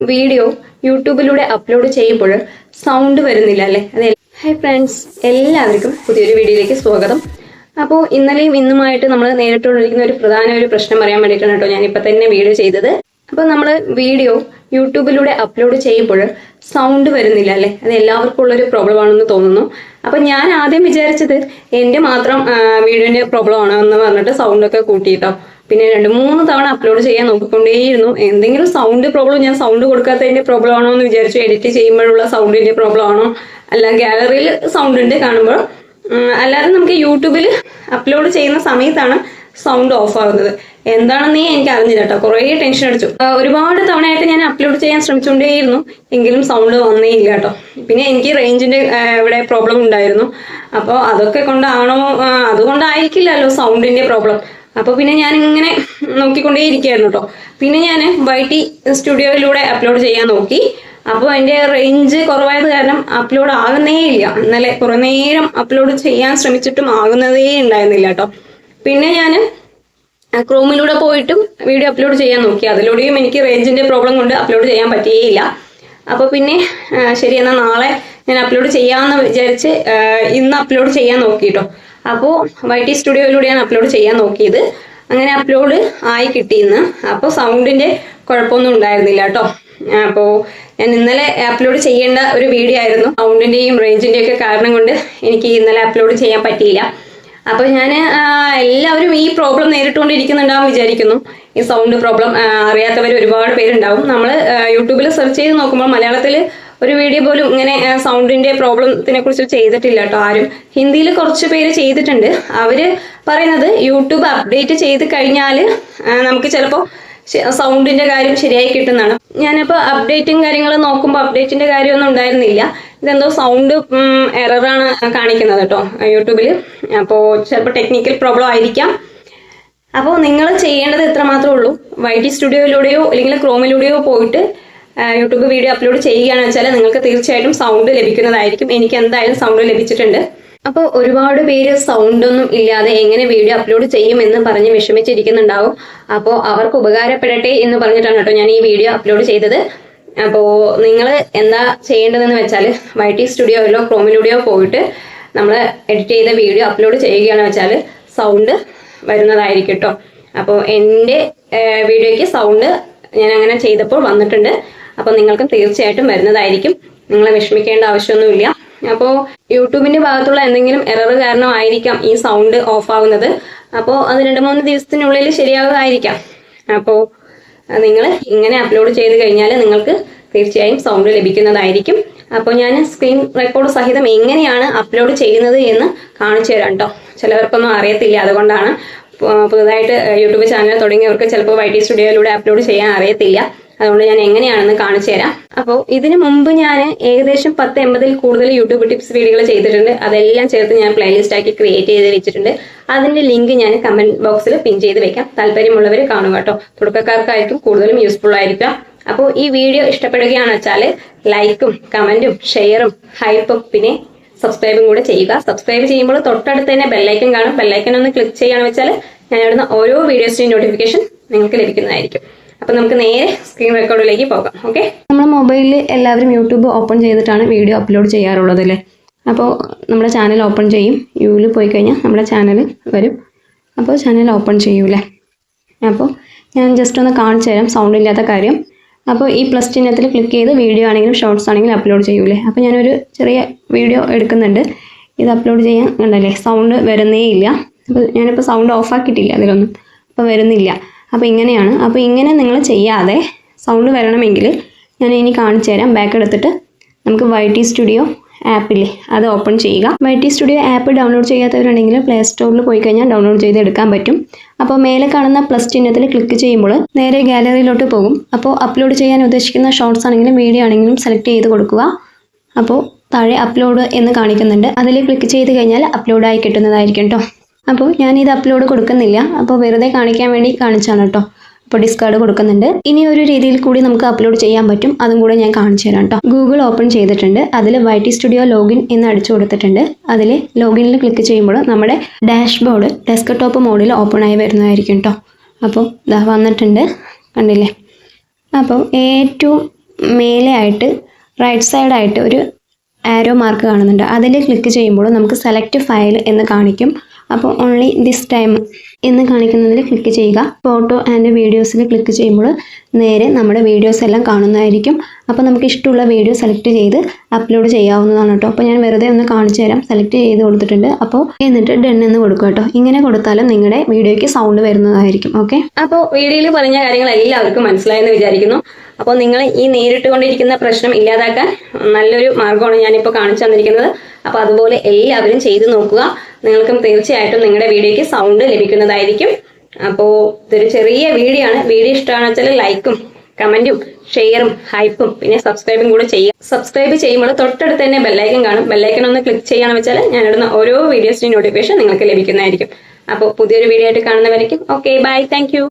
Video യൂട്യൂബിലൂടെ upload ചെയ്യുമ്പോൾ sound വരുന്നില്ല അല്ലേ? അതെ. ഹായ് ഫ്രണ്ട്സ് എല്ലാവർക്കും പുതിയൊരു വീഡിയോയിലേക്ക് സ്വാഗതം. അപ്പോൾ ഇന്നലെയും ഇന്നുമായിട്ട് നമ്മൾ നേരിട്ടുകൊണ്ടിരിക്കുന്ന ഒരു പ്രധാന ഒരു പ്രശ്നം പറയാൻ വേണ്ടിയിട്ടാണ് കേട്ടോ ഇപ്പം തന്നെ വീഡിയോ ചെയ്തത്. അപ്പോൾ നമ്മൾ വീഡിയോ യൂട്യൂബിലൂടെ അപ്ലോഡ് ചെയ്യുമ്പോൾ സൗണ്ട് വരുന്നില്ല അല്ലേ? അത് എല്ലാവർക്കും ഉള്ളൊരു പ്രോബ്ലം ആണെന്ന് തോന്നുന്നു. അപ്പം ഞാൻ ആദ്യം വിചാരിച്ചത് എന്റെ മാത്രം വീഡിയോന്റെ പ്രോബ്ലം ആണോ എന്ന് പറഞ്ഞിട്ട് സൗണ്ടൊക്കെ കൂട്ടിയിട്ടോ. പിന്നെ രണ്ട് മൂന്ന് തവണ അപ്ലോഡ് ചെയ്യാൻ നോക്കിക്കൊണ്ടേയിരുന്നു. എന്തെങ്കിലും സൗണ്ട് പ്രോബ്ലം ഞാൻ സൗണ്ട് കൊടുക്കാത്തതിന്റെ പ്രോബ്ലം ആണോ എന്ന് വിചാരിച്ചു എഡിറ്റ് ചെയ്യുമ്പോഴുള്ള സൗണ്ടിന്റെ പ്രോബ്ലം ആണോ? അല്ല ഗാലറിയിൽ സൗണ്ട് ഉണ്ട് കാണുമ്പോൾ. അല്ലാതെ നമുക്ക് യൂട്യൂബിൽ അപ്ലോഡ് ചെയ്യുന്ന സമയത്താണ് സൗണ്ട് ഓഫ് ആകുന്നത് എന്താണെന്നേ എനിക്ക് അറിഞ്ഞില്ല കേട്ടോ കുറേ ടെൻഷൻ അടിച്ചു. ഒരുപാട് തവണയായിട്ട് ഞാൻ അപ്ലോഡ് ചെയ്യാൻ ശ്രമിച്ചുകൊണ്ടേയിരുന്നു. എങ്കിലും സൗണ്ട് വന്നേ ഇല്ല കേട്ടോ പിന്നെ എനിക്ക് റേഞ്ചിന്റെ ഇവിടെ പ്രോബ്ലം ഉണ്ടായിരുന്നു. അപ്പോൾ അതൊക്കെ കൊണ്ടാണോ അതുകൊണ്ടായിരിക്കില്ലല്ലോ സൗണ്ടിന്റെ പ്രോബ്ലം അപ്പോൾ പിന്നെ ഞാൻ ഇങ്ങനെ നോക്കിക്കൊണ്ടേ ഇരിക്കുകയായിരുന്നു കേട്ടോ പിന്നെ ഞാൻ വൈടി സ്റ്റുഡിയോയിലൂടെ അപ്ലോഡ് ചെയ്യാൻ നോക്കി. അപ്പോൾ എന്റെ റേഞ്ച് കുറവായത് കാരണം അപ്ലോഡ് ആകുന്നേ ഇല്ല. ഇന്നലെ കുറേ നേരം അപ്ലോഡ് ചെയ്യാൻ ശ്രമിച്ചിട്ടും ആകുന്നതേ ഉണ്ടായിരുന്നില്ല കേട്ടോ പിന്നെ ഞാൻ ക്രോമിലൂടെ പോയിട്ടും വീഡിയോ അപ്ലോഡ് ചെയ്യാൻ നോക്കി. അതിലൂടെയും എനിക്ക് റേഞ്ചിന്റെ പ്രോബ്ലം കൊണ്ട് അപ്ലോഡ് ചെയ്യാൻ പറ്റിയേയില്ല. അപ്പോൾ പിന്നെ ശരി എന്നാൽ നാളെ ഞാൻ അപ്ലോഡ് ചെയ്യാമെന്ന് വിചാരിച്ച് ഇന്ന് അപ്ലോഡ് ചെയ്യാൻ നോക്കി കേട്ടോ അപ്പോൾ വൈ ടി സ്റ്റുഡിയോയിലൂടെയാണ് അപ്ലോഡ് ചെയ്യാൻ നോക്കിയത്. അങ്ങനെ അപ്ലോഡ് ആയി കിട്ടി ഇന്ന് അപ്പോൾ സൗണ്ടിന്റെ കുഴപ്പമൊന്നും ഉണ്ടായിരുന്നില്ല കേട്ടോ. അപ്പോൾ ഞാൻ ഇന്നലെ അപ്ലോഡ് ചെയ്യേണ്ട ഒരു വീഡിയോ ആയിരുന്നു. സൗണ്ടിന്റെയും റേഞ്ചിന്റെയൊക്കെ കാരണം കൊണ്ട് എനിക്ക് ഇന്നലെ അപ്ലോഡ് ചെയ്യാൻ പറ്റിയില്ല. അപ്പോൾ ഞാൻ എല്ലാവരും ഈ പ്രോബ്ലം നേരിട്ടുകൊണ്ടിരിക്കുന്നുണ്ടാവും വിചാരിക്കുന്നു. ഈ സൗണ്ട് പ്രോബ്ലം അറിയാത്തവർ ഒരുപാട് പേരുണ്ടാവും. നമ്മൾ യൂട്യൂബിൽ സെർച്ച് ചെയ്ത് നോക്കുമ്പോൾ മലയാളത്തിൽ ഒരു വീഡിയോ പോലും ഇങ്ങനെ സൗണ്ടിന്റെ പ്രോബ്ലത്തിനെ കുറിച്ച് ചെയ്തിട്ടില്ല കേട്ടോ ആരും. ഹിന്ദിയിൽ കുറച്ച് പേര് ചെയ്തിട്ടുണ്ട്. അവർ പറയുന്നത് യൂട്യൂബ് അപ്ഡേറ്റ് ചെയ്ത് കഴിഞ്ഞാൽ നമുക്ക് ചിലപ്പോൾ സൗണ്ടിന്റെ കാര്യം ശരിയായി കിട്ടുന്നതാണ്. ഞാനിപ്പോൾ അപ്ഡേറ്റും കാര്യങ്ങളും നോക്കുമ്പോൾ അപ്ഡേറ്റിന്റെ കാര്യമൊന്നും ഉണ്ടായിരുന്നില്ല. ഇതെന്തോ സൗണ്ട് എററാണ് കാണിക്കുന്നത് കേട്ടോ യൂട്യൂബിൽ അപ്പോൾ ചിലപ്പോൾ ടെക്നിക്കൽ പ്രോബ്ലം ആയിരിക്കാം. അപ്പോൾ നിങ്ങൾ ചെയ്യേണ്ടത് ഇത്ര മാത്രമേ ഉള്ളൂ. വൈ ടി സ്റ്റുഡിയോയിലൂടെയോ അല്ലെങ്കിൽ ക്രോമിലൂടെയോ പോയിട്ട് യൂട്യൂബ് വീഡിയോ അപ്ലോഡ് ചെയ്യുകയാണ് വെച്ചാൽ നിങ്ങൾക്ക് തീർച്ചയായിട്ടും സൗണ്ട് ലഭിക്കുന്നതായിരിക്കും. എനിക്ക് എന്തായാലും സൗണ്ട് ലഭിച്ചിട്ടുണ്ട്. അപ്പോൾ ഒരുപാട് പേര് സൗണ്ടൊന്നും ഇല്ലാതെ എങ്ങനെ വീഡിയോ അപ്ലോഡ് ചെയ്യും എന്ന് പറഞ്ഞ് വിഷമിച്ചിരിക്കുന്നുണ്ടാവും. അപ്പോൾ അവർക്ക് ഉപകാരപ്പെടട്ടെ എന്ന് പറഞ്ഞിട്ടാണ് കേട്ടോ ഞാൻ ഈ വീഡിയോ അപ്ലോഡ് ചെയ്തത്. അപ്പോൾ നിങ്ങൾ എന്താ ചെയ്യേണ്ടതെന്ന് വെച്ചാൽ വൈ ടി സ്റ്റുഡിയോയിലോ ക്രോമിലൂടെയോ പോയിട്ട് നമ്മൾ എഡിറ്റ് ചെയ്ത വീഡിയോ അപ്ലോഡ് ചെയ്യുകയാണ് വെച്ചാൽ സൗണ്ട് വരുന്നതായിരിക്കും കേട്ടോ. അപ്പോൾ എന്റെ വീഡിയോയ്ക്ക് സൗണ്ട് ഞാൻ അങ്ങനെ ചെയ്തപ്പോൾ വന്നിട്ടുണ്ട്. അപ്പോൾ നിങ്ങൾക്കും തീർച്ചയായിട്ടും വരുന്നതായിരിക്കും. നിങ്ങളെ വിഷമിക്കേണ്ട ആവശ്യമൊന്നുമില്ല. അപ്പോൾ യൂട്യൂബിന്റെ ഭാഗത്തുള്ള എന്തെങ്കിലും എറർ കാരണമായിരിക്കാം ഈ സൗണ്ട് ഓഫ് ആവുന്നത്. അപ്പോൾ അത് രണ്ട് മൂന്ന് ദിവസത്തിനുള്ളിൽ ശരിയാകുമായിരിക്കാം അപ്പോൾ നിങ്ങൾ ഇങ്ങനെ അപ്ലോഡ് ചെയ്ത് കഴിഞ്ഞാൽ നിങ്ങൾക്ക് തീർച്ചയായും സൗണ്ട് ലഭിക്കുന്നതായിരിക്കും. അപ്പോൾ ഞാൻ സ്ക്രീൻ റെക്കോർഡ് സഹിതം എങ്ങനെയാണ് അപ്ലോഡ് ചെയ്യുന്നത് എന്ന് കാണിച്ചു തരാം കേട്ടോ ചിലവർക്കൊന്നും അറിയത്തില്ല അതുകൊണ്ടാണ്. പുതുതായിട്ട് യൂട്യൂബ് ചാനൽ തുടങ്ങിയവർക്ക് ചിലപ്പോൾ വൈ ടി സ്റ്റുഡിയോയിലൂടെ അപ്ലോഡ് ചെയ്യാൻ അറിയത്തില്ല. അതുകൊണ്ട് ഞാൻ എങ്ങനെയാണെന്ന് കാണിച്ചു തരാം. അപ്പോൾ ഇതിന് മുമ്പ് ഞാൻ ഏകദേശം പത്ത് എൺപതിൽ കൂടുതൽ യൂട്യൂബ് ടിപ്സ് വീഡിയോകൾ ചെയ്തിട്ടുണ്ട്. അതെല്ലാം ചേർത്ത് ഞാൻ പ്ലേലിസ്റ്റ് ആക്കി ക്രിയേറ്റ് ചെയ്ത് വെച്ചിട്ടുണ്ട്. അതിന്റെ ലിങ്ക് ഞാൻ കമന്റ് ബോക്സിൽ പിൻ ചെയ്ത് വെക്കാം. താല്പര്യമുള്ളവർ കാണുക കേട്ടോ. തുടക്കക്കാർക്കായിരിക്കും കൂടുതലും യൂസ്ഫുൾ ആയിരിക്കാം. അപ്പോൾ ഈ വീഡിയോ ഇഷ്ടപ്പെടുകയാണെന്ന് വെച്ചാൽ ലൈക്കും കമന്റും ഷെയറും ഹൈപ്പും പിന്നെ സബ്സ്ക്രൈബും കൂടെ ചെയ്യുക. സബ്സ്ക്രൈബ് ചെയ്യുമ്പോൾ തൊട്ടടുത്ത് തന്നെ ബെല്ലൈക്കൻ കാണും. ബെല്ലൈക്കൻ ഒന്ന് ക്ലിക്ക് ചെയ്യുകയാണെന്ന് വെച്ചാൽ ഞാൻ ഇവിടുന്ന് ഓരോ വീഡിയോസിന്റെയും നോട്ടിഫിക്കേഷൻ നിങ്ങൾക്ക് ലഭിക്കുന്നതായിരിക്കും. അപ്പൊ നമുക്ക് നേരെ സ്ക്രീൻ റെക്കോർഡിലേക്ക് പോകാം ഓക്കെ നമ്മുടെ മൊബൈലിൽ എല്ലാവരും യൂട്യൂബ് ഓപ്പൺ ചെയ്തിട്ടാണ് വീഡിയോ അപ്ലോഡ് ചെയ്യാറുള്ളത് അല്ലേ? അപ്പോൾ നമ്മുടെ ചാനൽ ഓപ്പൺ ചെയ്യും യുവിൽ പോയി കഴിഞ്ഞാൽ നമ്മുടെ ചാനൽ വരും. അപ്പോൾ ചാനൽ ഓപ്പൺ ചെയ്യൂലേ? അപ്പോൾ ഞാൻ ജസ്റ്റ് ഒന്ന് കാണിച്ചു തരാം സൗണ്ട് ഇല്ലാത്ത കാര്യം. അപ്പോൾ ഈ പ്ലസ് ചിഹ്നത്തിൽ ക്ലിക്ക് ചെയ്ത് വീഡിയോ ആണെങ്കിലും ഷോർട്സ് ആണെങ്കിലും അപ്ലോഡ് ചെയ്യൂലേ? അപ്പോൾ ഞാനൊരു ചെറിയ വീഡിയോ എടുക്കുന്നുണ്ട്. ഇത് അപ്ലോഡ് ചെയ്യാൻ കണ്ടല്ലേ? സൗണ്ട് വരുന്നേ ഇല്ല. അപ്പോൾ ഞാനിപ്പോൾ സൗണ്ട് ഓഫ് ആക്കിയിട്ടില്ല അതിലൊന്നും. അപ്പോൾ വരുന്നില്ല. അപ്പോൾ ഇങ്ങനെയാണ്. അപ്പോൾ ഇങ്ങനെ നിങ്ങൾ ചെയ്യാതെ സൗണ്ട് വരണമെങ്കിൽ ഞാൻ ഇനി കാണിച്ചു തരാം. ബാക്ക് എടുത്തിട്ട് നമുക്ക് വൈ ടി സ്റ്റുഡിയോ ആപ്പില്ലേ അത് ഓപ്പൺ ചെയ്യുക. Y T studio app download ചെയ്യാത്തവരുണ്ടെങ്കിൽ പ്ലേ സ്റ്റോറിൽ പോയി കഴിഞ്ഞാൽ ഡൗൺലോഡ് ചെയ്ത് എടുക്കാൻ പറ്റും. അപ്പോൾ മേലെ കാണുന്ന പ്ലസ് ചിഹ്നത്തിൽ ക്ലിക്ക് ചെയ്യുമ്പോൾ നേരെ ഗാലറിയിലോട്ട് പോകും. അപ്പോൾ അപ്ലോഡ് ചെയ്യാൻ ഉദ്ദേശിക്കുന്ന ഷോർട്സ് ആണെങ്കിലും വീഡിയോ ആണെങ്കിലും സെലക്ട് ചെയ്ത് കൊടുക്കുക. അപ്പോൾ താഴെ അപ്ലോഡ് എന്ന് കാണിക്കുന്നുണ്ട്. അതിൽ ക്ലിക്ക് ചെയ്ത് കഴിഞ്ഞാൽ അപ്ലോഡായി കിട്ടുന്നതായിരിക്കും കേട്ടോ അപ്പോൾ ഞാനിത് അപ്ലോഡ് കൊടുക്കുന്നില്ല. അപ്പോൾ വെറുതെ കാണിക്കാൻ വേണ്ടി കാണിച്ചാണ് കേട്ടോ. അപ്പോൾ ഡിസ്കാർഡ് കൊടുക്കുന്നുണ്ട്. ഇനി ഒരു രീതിയിൽ കൂടി നമുക്ക് അപ്ലോഡ് ചെയ്യാൻ പറ്റും. അതും കൂടെ ഞാൻ കാണിച്ചു തരാം കേട്ടോ. ഗൂഗിൾ ഓപ്പൺ ചെയ്തിട്ടുണ്ട്. അതിൽ വൈ ടി സ്റ്റുഡിയോ ലോഗിൻ എന്ന് അടിച്ചു കൊടുത്തിട്ടുണ്ട്. അതിൽ ലോഗിനിൽ ക്ലിക്ക് ചെയ്യുമ്പോൾ നമ്മുടെ ഡാഷ്ബോർഡ് ഡെസ്ക്ടോപ്പ് മോഡിൽ ഓപ്പൺ ആയി വരുന്നതായിരിക്കും കേട്ടോ. അപ്പോൾ ഇതാ വന്നിട്ടുണ്ട്. കണ്ടില്ലേ? അപ്പോൾ ഏറ്റവും മേലെ ആയിട്ട് റൈറ്റ് സൈഡായിട്ട് ഒരു ആരോ മാർക്ക് കാണുന്നുണ്ട്. അതിൽ ക്ലിക്ക് ചെയ്യുമ്പോൾ നമുക്ക് സെലക്ട് ഫയൽ എന്ന് കാണിക്കും. അപ്പോൾ ഓൺലി ദിസ് ടൈം എന്ന് കാണിക്കുന്നതിൽ ക്ലിക്ക് ചെയ്യുക. ഫോട്ടോ ആൻഡ് വീഡിയോസിൽ ക്ലിക്ക് ചെയ്യുമ്പോൾ നേരെ നമ്മുടെ വീഡിയോസ് എല്ലാം കാണുന്നതായിരിക്കും. അപ്പോൾ നമുക്ക് ഇഷ്ടമുള്ള വീഡിയോ സെലക്ട് ചെയ്ത് അപ്ലോഡ് ചെയ്യാവുന്നതാണ് കേട്ടോ. അപ്പോൾ ഞാൻ വെറുതെ ഒന്ന് കാണിച്ചു തരാം. സെലക്ട് ചെയ്ത് കൊടുത്തിട്ടുണ്ട്. അപ്പോൾ എന്നിട്ട് ഡൺ എന്ന് കൊടുക്കുക കേട്ടോ. ഇങ്ങനെ കൊടുത്താലും നിങ്ങളുടെ വീഡിയോയ്ക്ക് സൗണ്ട് വരുന്നതായിരിക്കും. ഓക്കെ അപ്പോൾ വീഡിയോയിൽ പറഞ്ഞ കാര്യങ്ങൾ എല്ലാവർക്കും മനസ്സിലായെന്ന് വിചാരിക്കുന്നു. അപ്പോൾ നിങ്ങൾ ഈ നേരിട്ട് കൊണ്ടിരിക്കുന്ന പ്രശ്നം ഇല്ലാതാക്കാൻ നല്ലൊരു മാർഗമാണ് ഞാനിപ്പോൾ കാണിച്ചു തന്നിരിക്കുന്നത്. അപ്പോൾ അതുപോലെ എല്ലാവരും ചെയ്തു നോക്കുക. നിങ്ങൾക്കും തീർച്ചയായിട്ടും നിങ്ങളുടെ വീഡിയോയ്ക്ക് സൗണ്ട് ലഭിക്കുന്നതായിരിക്കും. അപ്പോൾ ഇതൊരു ചെറിയ വീഡിയോ ആണ്. വീഡിയോ ഇഷ്ടമാണെന്ന് വെച്ചാൽ ലൈക്കും കമന്റും ഷെയറും ഹൈപ്പും പിന്നെ സബ്സ്ക്രൈബും കൂടെ ചെയ്യുക. സബ്സ്ക്രൈബ് ചെയ്യുമ്പോൾ തൊട്ടടുത്ത് തന്നെ ബെല്ലൈക്കൻ കാണും. ബെല്ലൈക്കൻ ഒന്ന് ക്ലിക്ക് ചെയ്യാന്ന് വെച്ചാൽ ഞാൻ ഇടുന്ന ഓരോ വീഡിയോസിന്റെ നോട്ടിഫിക്കേഷൻ നിങ്ങൾക്ക് ലഭിക്കുന്നതായിരിക്കും. അപ്പോൾ പുതിയൊരു വീഡിയോ ആയിട്ട് കാണുന്നവരേക്കും ഓക്കെ ബൈ താങ്ക്